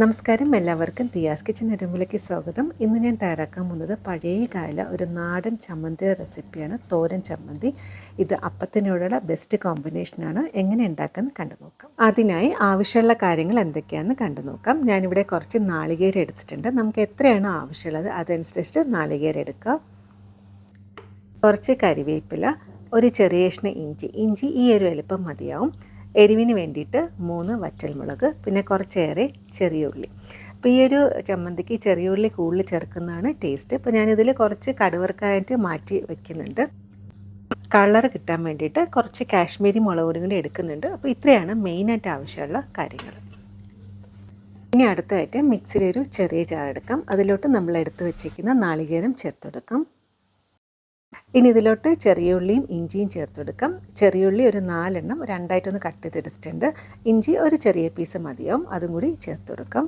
നമസ്കാരം എല്ലാവർക്കും തിയാസ് കിച്ചൻ അരുമ്പിലേക്ക് സ്വാഗതം. ഇന്ന് ഞാൻ തയ്യാറാക്കാൻ പോകുന്നത് പഴയ കാല ഒരു നാടൻ ചമ്മന്തി റെസിപ്പിയാണ് തോരൻ ചമ്മന്തി. ഇത് അപ്പത്തിനോടുള്ള ബെസ്റ്റ് കോമ്പിനേഷനാണ് എങ്ങനെ ഉണ്ടാക്കുന്നത് കണ്ടു നോക്കാം. അതിനായി ആവശ്യമുള്ള കാര്യങ്ങൾ എന്തൊക്കെയാണെന്ന് കണ്ടു നോക്കാം. ഞാനിവിടെ കുറച്ച് നാളികേര എടുത്തിട്ടുണ്ട്. നമുക്ക് എത്രയാണ് ആവശ്യമുള്ളത് അതനുസരിച്ച് നാളികേര എടുക്കുക കുറച്ച് കരിവേപ്പില ഒരു ചെറിയ ഇഞ്ചി. ഇഞ്ചി ഈ ഒരു എളുപ്പം മതിയാവും. എരിവിന് വേണ്ടിയിട്ട് മൂന്ന് വറ്റൽമുളക് പിന്നെ കുറച്ചേറെ ചെറിയ ഉള്ളി. അപ്പോൾ ഈ ഒരു ചമ്മന്തിക്ക് ചെറിയ ഉള്ളി കൂടുതൽ ചേർക്കുന്നതാണ് ടേസ്റ്റ് അപ്പോൾ ഞാനിതിൽ കുറച്ച് കടുവർക്കായിട്ട് മാറ്റി വയ്ക്കുന്നുണ്ട് കളർ കിട്ടാൻ വേണ്ടിയിട്ട് കുറച്ച് കാശ്മീരി മുളക് പൊടി കൂടി എടുക്കുന്നുണ്ട്. അപ്പോൾ ഇത്രയാണ് മെയിനായിട്ട് ആവശ്യമുള്ള കാര്യങ്ങൾ. ഇനി അടുത്തായിട്ട് മിക്സിയിൽ ഒരു ചെറിയ ജാർ എടുക്കാം അതിലോട്ട് നമ്മൾ എടുത്ത് വെച്ചേക്കുന്ന നാളികേരം ചേർത്തെടുക്കാം. ഇനി ഇതിലോട്ട് ചെറിയ ഉള്ളിയും ഇഞ്ചിയും ചേർത്തെടുക്കാം. ചെറിയ ഉള്ളി ഒരു നാലെണ്ണം രണ്ടായിട്ടൊന്ന് കട്ട് ചെയ്തെടുത്തിട്ടുണ്ട്. ഇഞ്ചി ഒരു ചെറിയ പീസ് മതിയാവും. അതും കൂടി ചേർത്തെടുക്കാം.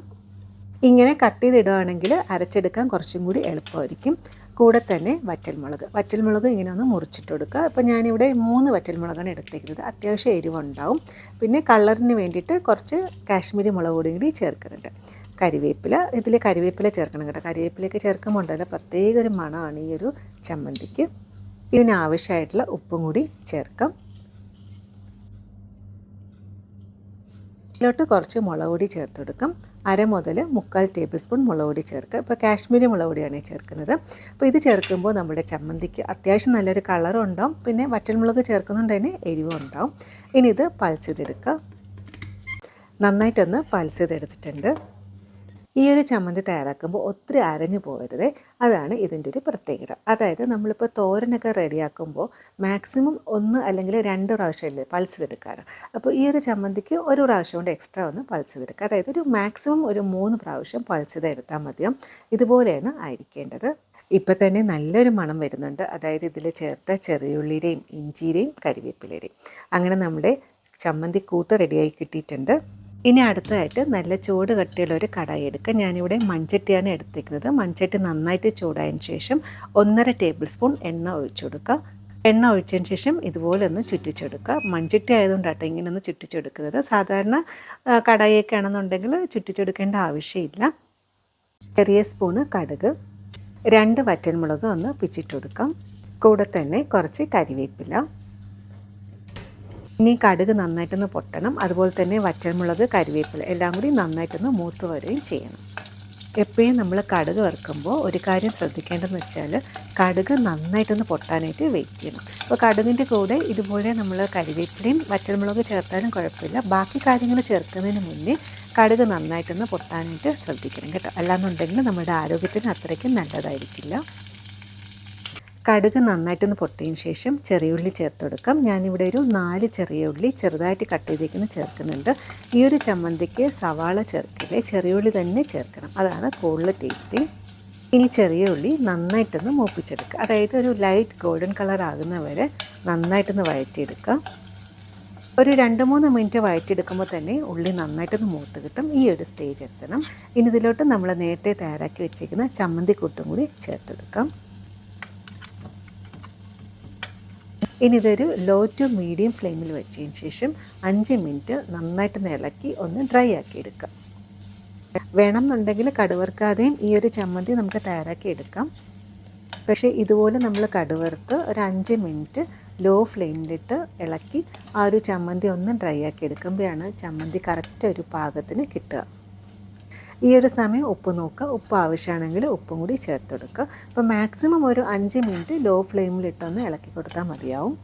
ഇങ്ങനെ കട്ട് ചെയ്തിടുകയാണെങ്കിൽ അരച്ചെടുക്കാൻ കുറച്ചും കൂടി എളുപ്പമായിരിക്കും. കൂടെ തന്നെ വറ്റൽമുളക്. വറ്റൽമുളക് ഇങ്ങനെ ഒന്ന് മുറിച്ചിട്ട് കൊടുക്കുക അപ്പോൾ ഞാനിവിടെ മൂന്ന് വറ്റൽമുളകാണ് എടുത്തേക്കുന്നത്. അത്യാവശ്യം എരിവുണ്ടാവും. പിന്നെ കളറിന് വേണ്ടിയിട്ട് കുറച്ച് കാശ്മീരി മുളക് കൂടി കൂടി ചേർക്കുന്നുണ്ട്. കരിവേപ്പില. ഇതിൽ കരിവേപ്പില ചേർക്കണം കേട്ടോ. കരിവേപ്പിലയൊക്കെ ചേർക്കുമ്പോൾ ഉണ്ടല്ലോ പ്രത്യേക ഒരു മണമാണ് ഈ ഒരു ചമ്മന്തിക്ക്. ഇതിനാവശ്യമായിട്ടുള്ള ഉപ്പും കൂടി ചേർക്കാം. ഇതിലോട്ട് കുറച്ച് മുളക് പൊടി ചേർത്ത് കൊടുക്കാം. അര മുതൽ മുക്കാൽ ടേബിൾ സ്പൂൺ മുളക് പൊടി ചേർക്കുക. ഇപ്പോൾ കാശ്മീരി മുളക് പൊടിയാണ് ചേർക്കുന്നത്. അപ്പോൾ ഇത് ചേർക്കുമ്പോൾ നമ്മുടെ ചമ്മന്തിക്ക് അത്യാവശ്യം നല്ലൊരു കളറും ഉണ്ടാവും. പിന്നെ വറ്റൽമുളക് ചേർക്കുന്നുണ്ട് തന്നെ എരിവും ഉണ്ടാവും. ഇനി ഇത് പൾസ് ചെയ്തെടുക്കുക. നന്നായിട്ടൊന്ന് പൾസ് ചെയ്തെടുത്തിട്ടുണ്ട്. ഈ ഒരു ചമ്മന്തി തയ്യാറാക്കുമ്പോൾ ഒത്തിരി അരഞ്ഞു പോകരുത്. അതാണ് ഇതിന്റെ ഒരു പ്രത്യേകത. അതായത് നമ്മളിപ്പോൾ തോരനൊക്കെ റെഡിയാക്കുമ്പോൾ മാക്സിമം ഒന്ന് അല്ലെങ്കിൽ രണ്ട് പ്രാവശ്യമല്ലേ പൾസ് ചെയ്തെടുക്കാറ് അപ്പോൾ ഈ ഒരു ചമ്മന്തിക്ക് ഒരു പ്രാവശ്യം കൊണ്ട് എക്സ്ട്രാ ഒന്ന് പൾസ് ചെയ്തെടുക്കുക അതായത് ഒരു മാക്സിമം ഒരു മൂന്ന് പ്രാവശ്യം പൾസ് ചെയ്ത് എടുത്താൽ മതിയും? ഇതുപോലെയാണ് ആയിരിക്കേണ്ടത് ഇപ്പം തന്നെ നല്ലൊരു മണം വരുന്നുണ്ട്. അതായത് ഇതിൽ ചേർത്ത ചെറിയുള്ളിയുടെയും ഇഞ്ചിയുടെയും കരിവേപ്പിലയുടെയും. അങ്ങനെ നമ്മുടെ ചമ്മന്തി കൂട്ട് റെഡിയായി കിട്ടിയിട്ടുണ്ട്. ഇനി അടുത്തതായിട്ട് നല്ല ചൂട് കട്ടിയുള്ള ഒരു കടായി എടുക്കുക ഞാനിവിടെ മൺചട്ടിയാണ് എടുത്തിരിക്കുന്നത്. മൺചട്ടി നന്നായിട്ട് ചൂടായതിന് ശേഷം ഒന്നര ടേബിൾ സ്പൂൺ എണ്ണ ഒഴിച്ചു കൊടുക്കുക എണ്ണ ഒഴിച്ചതിന് ശേഷം ഇതുപോലെ ഒന്ന് ചുറ്റിച്ചെടുക്കുക. മൺചട്ടി ആയതുകൊണ്ടാട്ടോ ഇങ്ങനെ ഒന്ന് ചുറ്റിച്ചെടുക്കുന്നത്. സാധാരണ കടായിയൊക്കെ ആണെന്നുണ്ടെങ്കിൽ ചുറ്റിച്ചെടുക്കേണ്ട ആവശ്യമില്ല. ചെറിയ സ്പൂണ് കടുക്. രണ്ട് വറ്റൽമുളക് ഒന്ന് പിച്ചിട്ട് കൊടുക്കാം. കൂടെ തന്നെ കുറച്ച് കരിവേപ്പില. ഇനി കടുക് നന്നായിട്ടൊന്ന് പൊട്ടണം. അതുപോലെ തന്നെ വറ്റൽമുളക് കരിവേപ്പില എല്ലാം കൂടി നന്നായിട്ടൊന്ന് മൂത്ത് വരികയും ചെയ്യണം. എപ്പോഴും നമ്മൾ കടുക് വറുക്കുമ്പോൾ ഒരു കാര്യം ശ്രദ്ധിക്കേണ്ടതെന്ന് വെച്ചാൽ കടുക് നന്നായിട്ടൊന്ന് പൊട്ടാനായിട്ട് വെയിറ്റ് ചെയ്യണം. അപ്പോൾ കടുകിന്റെ കൂടെ ഇതുപോലെ നമ്മൾ കരിവേപ്പിലയും വറ്റൽമുളക് ചേർത്താലും കുഴപ്പമില്ല. ബാക്കി കാര്യങ്ങൾ ചേർക്കുന്നതിന് മുന്നേ കടുക് നന്നായിട്ടൊന്ന് പൊട്ടാനായിട്ട് ശ്രദ്ധിക്കണം കേട്ടോ. അല്ലാന്നുണ്ടെങ്കിൽ നമ്മുടെ ആരോഗ്യത്തിന് അത്രയ്ക്കും നല്ലതായിരിക്കില്ല. കടുക് നന്നായിട്ടൊന്ന് പൊട്ടിയതിന് ശേഷം ചെറിയ ഉള്ളി ചേർത്ത് കൊടുക്കാം. ഞാനിവിടെ ഒരു നാല് ചെറിയ ഉള്ളി ചെറുതായിട്ട് കട്ട് ചെയ്തേക്കുന്ന ചേർക്കുന്നുണ്ട്. ഈ ഒരു ചമ്മന്തിക്ക് സവാള ചേർക്കില്ലേ ചെറിയുള്ളി തന്നെ ചേർക്കണം. അതാണ് കൂടുതൽ ടേസ്റ്റി ഇനി ചെറിയ ഉള്ളി നന്നായിട്ടൊന്ന് മൂപ്പിച്ചെടുക്കുക. അതായത് ഒരു ലൈറ്റ് ഗോൾഡൻ കളർ ആകുന്ന വരെ നന്നായിട്ടൊന്ന് വഴറ്റിയെടുക്കുക ഒരു രണ്ട് മൂന്ന് മിനിറ്റ് വഴറ്റിയെടുക്കുമ്പോൾ തന്നെ ഉള്ളി നന്നായിട്ടൊന്ന് മൂത്ത് കിട്ടും. ഈ ഒരു സ്റ്റേജ് എത്തണം. ഇനി ഇതിലോട്ട് നമ്മൾ നേരത്തെ തയ്യാറാക്കി വെച്ചിരിക്കുന്ന ചമ്മന്തി കൂട്ടും കൂടി ചേർത്തെടുക്കാം. ഇനി ഇതൊരു ലോ ടു മീഡിയം ഫ്ലെയിമിൽ വെച്ചതിന് ശേഷം അഞ്ച് മിനിറ്റ് നന്നായിട്ട് ഇളക്കി ഒന്ന് ഡ്രൈ ആക്കി എടുക്കാം. വേണമെന്നുണ്ടെങ്കിൽ കടുവറുക്കാതെയും ഈ ഒരു ചമ്മന്തി നമുക്ക് തയ്യാറാക്കി എടുക്കാം. പക്ഷേ ഇതുപോലെ നമ്മൾ കടുവറുത്ത് ഒരു അഞ്ച് മിനിറ്റ് ലോ ഫ്ലെയിമിലിട്ട് ഇളക്കി ആ ഒരു ചമ്മന്തി ഒന്ന് ഡ്രൈ ആക്കി എടുക്കുമ്പോഴാണ് ചമ്മന്തി കറക്റ്റ് ഒരു പാകത്തിന് കിട്ടുക. ഈ ഒരു സമയം ഉപ്പ് നോക്കുക. ഉപ്പ് ആവശ്യമാണെങ്കിൽ ഉപ്പും കൂടി ചേർത്ത് കൊടുക്കുക. അപ്പോൾ മാക്സിമം ഒരു അഞ്ച് മിനിറ്റ് ലോ ഫ്ലെയിമിലിട്ടൊന്ന് ഇളക്കി കൊടുത്താൽ മതിയാവും.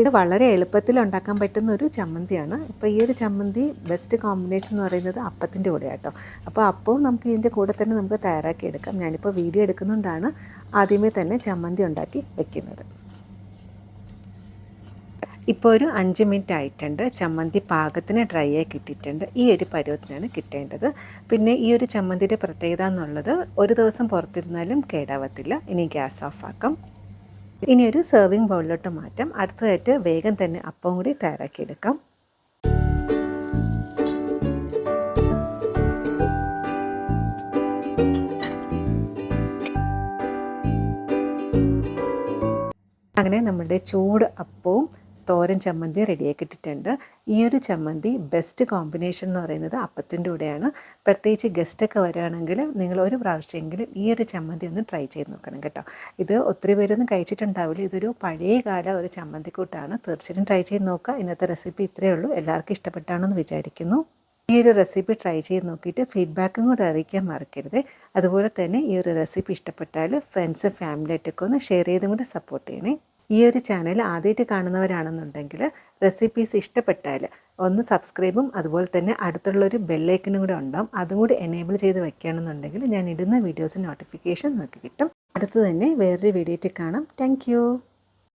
ഇത് വളരെ എളുപ്പത്തിൽ ഉണ്ടാക്കാൻ പറ്റുന്ന ഒരു ചമ്മന്തിയാണ്. ഇപ്പോൾ ഈ ഒരു ചമ്മന്തി ബെസ്റ്റ് കോമ്പിനേഷൻ എന്ന് പറയുന്നത് അപ്പത്തിന്റെ കൂടെ കേട്ടോ അപ്പോൾ അപ്പവും നമുക്ക് ഇതിന്റെ കൂടെ തന്നെ നമുക്ക് തയ്യാറാക്കി എടുക്കാം. ഞാനിപ്പോൾ വീഡിയോ എടുക്കുന്നുകൊണ്ടാണ് ആദ്യമേ തന്നെ ചമ്മന്തി ഉണ്ടാക്കി വെക്കുന്നത്. ഇപ്പോൾ ഒരു അഞ്ച് മിനിറ്റ് ആയിട്ടുണ്ട്. ചമ്മന്തി പാകത്തിന് ഡ്രൈ ആയി കിട്ടിയിട്ടുണ്ട്. ഈ ഒരു പരുവത്തിനാണ് കിട്ടേണ്ടത്. പിന്നെ ഈ ഒരു ചമ്മന്തിയുടെ പ്രത്യേകത എന്നുള്ളത് ഒരു ദിവസം പുറത്തിരുന്നാലും കേടാവത്തില്ല. ഇനി ഗ്യാസ് ഓഫ് ആക്കാം. ഇനി ഒരു സെർവിങ് ബൗളിലോട്ട് മാറ്റാം. അടുത്തതായിട്ട് വേഗം തന്നെ അപ്പം കൂടി തയ്യാറാക്കിയെടുക്കാം. അങ്ങനെ നമ്മുടെ ചൂട് അപ്പവും തോരൻ ചമ്മന്തി റെഡിയാക്കി ഇട്ടിട്ടുണ്ട്. ഈ ഒരു ചമ്മന്തി ബെസ്റ്റ് കോമ്പിനേഷൻ എന്ന് പറയുന്നത് അപ്പത്തിന്റെ കൂടെയാണ്. പ്രത്യേകിച്ച് ഗസ്റ്റൊക്കെ വരികയാണെങ്കിൽ നിങ്ങൾ ഒരു പ്രാവശ്യമെങ്കിലും ഈ ഒരു ചമ്മന്തി ഒന്ന് ട്രൈ ചെയ്ത് നോക്കണം കേട്ടോ. ഇത് ഒത്തിരി പേരൊന്നും കഴിച്ചിട്ടുണ്ടാവില്ല. ഇതൊരു പഴയ കാല ഒരു ചമ്മന്തിക്കൂട്ടാണ്. തീർച്ചയായും ട്രൈ ചെയ്ത് നോക്കുക. ഇന്നത്തെ റെസിപ്പി ഇത്രയേ ഉള്ളൂ. എല്ലാവർക്കും ഇഷ്ടപ്പെട്ടാണെന്ന് വിചാരിക്കുന്നു. ഈ ഒരു റെസിപ്പി ട്രൈ ചെയ്ത് നോക്കിയിട്ട് ഫീഡ്ബാക്കും കൂടെ അറിയിക്കാൻ മറക്കരുത്. അതുപോലെ തന്നെ ഈ ഒരു റെസിപ്പി ഇഷ്ടപ്പെട്ടാൽ ഫ്രണ്ട്സ് ഫാമിലിയായിട്ടൊക്കെ ഒന്ന് ഷെയർ ചെയ്തും കൂടെ സപ്പോർട്ട് ചെയ്യണേ. ഈ ഒരു ചാനൽ ആദ്യമായിട്ട് കാണുന്നവരാണെന്നുണ്ടെങ്കിൽ റെസിപ്പീസ് ഇഷ്ടപ്പെട്ടാൽ ഒന്ന് സബ്സ്ക്രൈബും അതുപോലെ തന്നെ അടുത്തുള്ളൊരു ബെല്ലൈക്കനും കൂടെ ഉണ്ടാവും. അതും കൂടി എനേബിൾ ചെയ്ത് വെക്കുകയാണെന്നുണ്ടെങ്കിൽ ഞാൻ ഇടുന്ന വീഡിയോസ് നോട്ടിഫിക്കേഷൻ നിങ്ങൾക്ക് കിട്ടും. അടുത്ത് തന്നെ വേറൊരു വീഡിയോയിൽ കാണാം. താങ്ക്